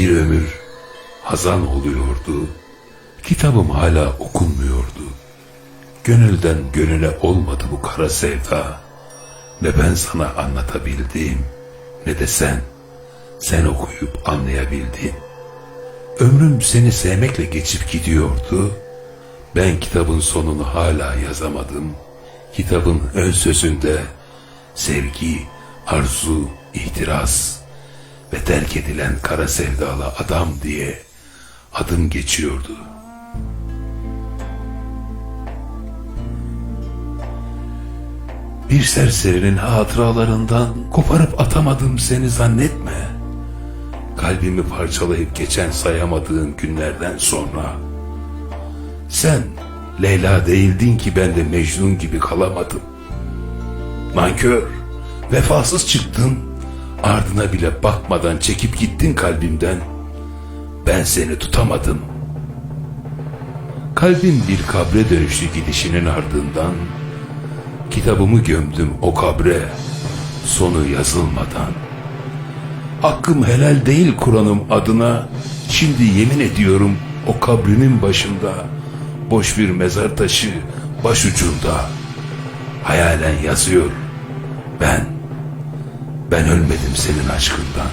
Bir ömür hazan oluyordu. Kitabım hala okunmuyordu. Gönülden gönüle olmadı bu kara sevda. Ne ben sana anlatabildim ne de sen, sen okuyup anlayabildin. Ömrüm seni sevmekle geçip gidiyordu. Ben kitabın sonunu hala yazamadım. Kitabın ön sözünde sevgi, arzu, ihtiras ve terk edilen kara sevdalı adam diye adım geçiyordu. Bir serserinin hatıralarından koparıp atamadım seni zannetme. Kalbimi parçalayıp geçen sayamadığın günlerden sonra sen Leyla değildin ki ben de Mecnun gibi kalamadım. Nankör, vefasız çıktın, ardına bile bakmadan çekip gittin kalbimden. Ben seni tutamadım. Kalbim bir kabre dönüştü gidişinin ardından. Kitabımı gömdüm o kabre, sonu yazılmadan. Hakkım helal değil Kur'an'ım adına, şimdi yemin ediyorum o kabrimin başında, boş bir mezar taşı başucunda. Hayalen yazıyor, ben, ben ölmedim senin aşkından.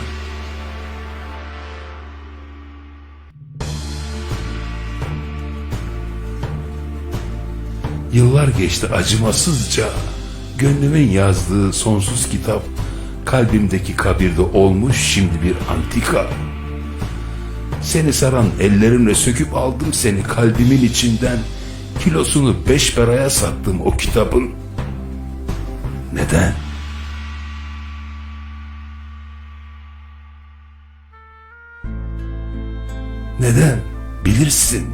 Yıllar geçti acımasızca. Gönlümün yazdığı sonsuz kitap kalbimdeki kabirde olmuş şimdi bir antika. Seni saran ellerimle söküp aldım seni kalbimin içinden. Kilosunu beş paraya sattım o kitabın. Neden? Neden? Bilirsin.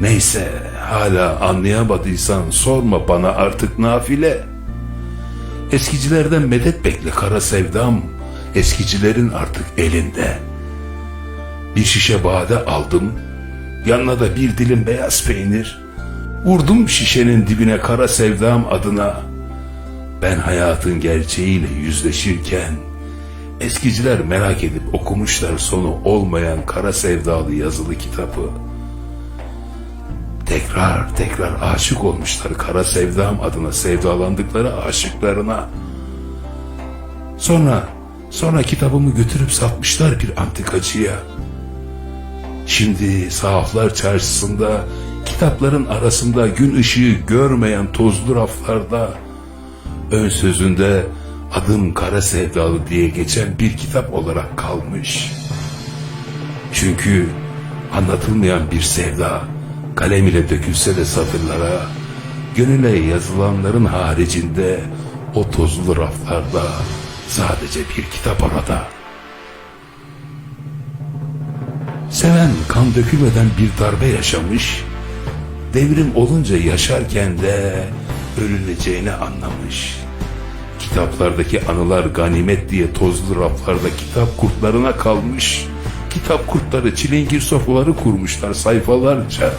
Neyse hala anlayamadıysan sorma bana artık nafile. Eskicilerden medet bekle kara sevdam. Eskicilerin artık elinde. Bir şişe bade aldım. Yanına da bir dilim beyaz peynir. Vurdum şişenin dibine kara sevdam adına. Ben hayatın gerçeğiyle yüzleşirken eskiciler merak edip okumuşlar sonu olmayan kara sevdalı yazılı kitabı. Tekrar tekrar aşık olmuşlar kara sevdam adına sevdalandıkları aşıklarına. Sonra, sonra kitabımı götürüp satmışlar bir antikacıya. Şimdi sahaflar çarşısında kitapların arasında gün ışığı görmeyen tozlu raflarda ön sözünde adım kara sevdalı diye geçen bir kitap olarak kalmış. Çünkü anlatılmayan bir sevda kalem ile dökülse de satırlara, gönüle yazılanların haricinde o tozlu raflarda sadece bir kitap orada. Seven kan dökülmeden bir darbe yaşamış, devrim olunca yaşarken de ölüneceğini anlamış. Kitaplardaki anılar ganimet diye tozlu raflarda kitap kurtlarına kalmış. Kitap kurtları çilingir sofraları kurmuşlar sayfalarca.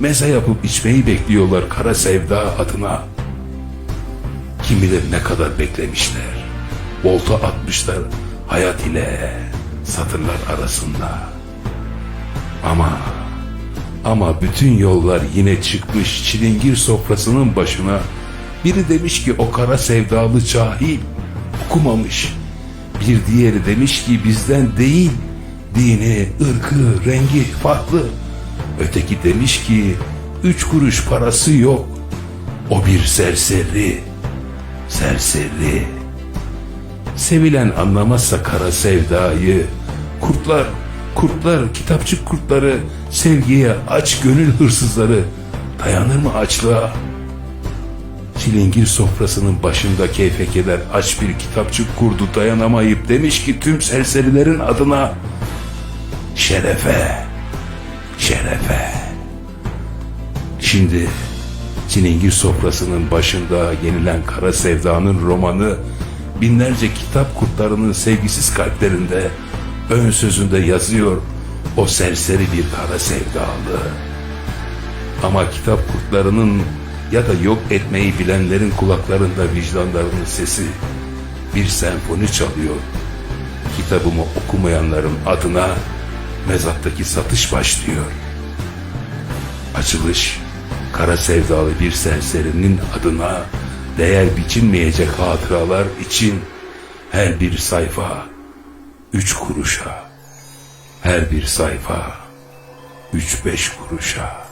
Meze yapıp içmeyi bekliyorlar kara sevda adına. Kim bilir ne kadar beklemişler. Volta atmışlar hayat ile satırlar arasında. Ama ama bütün yollar yine çıkmış çilingir sofrasının başına. Biri demiş ki o kara sevdalı cahil okumamış. Bir diğeri demiş ki bizden değil dini, ırkı, rengi farklı. Öteki demiş ki üç kuruş parası yok. O bir serseri. Serseri. Sevilen anlamazsa kara sevdayı. Kurtlar, kurtlar, kitapçık kurtları, sevgiye aç gönül hırsızları. Dayanır mı açlığa? Çilingir sofrasının başında keyfekeler aç bir kitapçık kurdu dayanamayıp demiş ki tüm serserilerin adına şerefe şerefe. Şimdi Çilingir sofrasının başında yenilen Kara Sevda'nın romanı binlerce kitap kurtlarının sevgisiz kalplerinde ön sözünde yazıyor o serseri bir kara sevdalı. Ama kitap kurtlarının ya da yok etmeyi bilenlerin kulaklarında vicdanlarının sesi bir senfoni çalıyor. kitabımı okumayanların adına mezattaki satış başlıyor. Açılış kara sevdalı bir serserinin adına değer biçilmeyecek hatıralar için her bir sayfa üç kuruşa. Her bir sayfa üç beş kuruşa.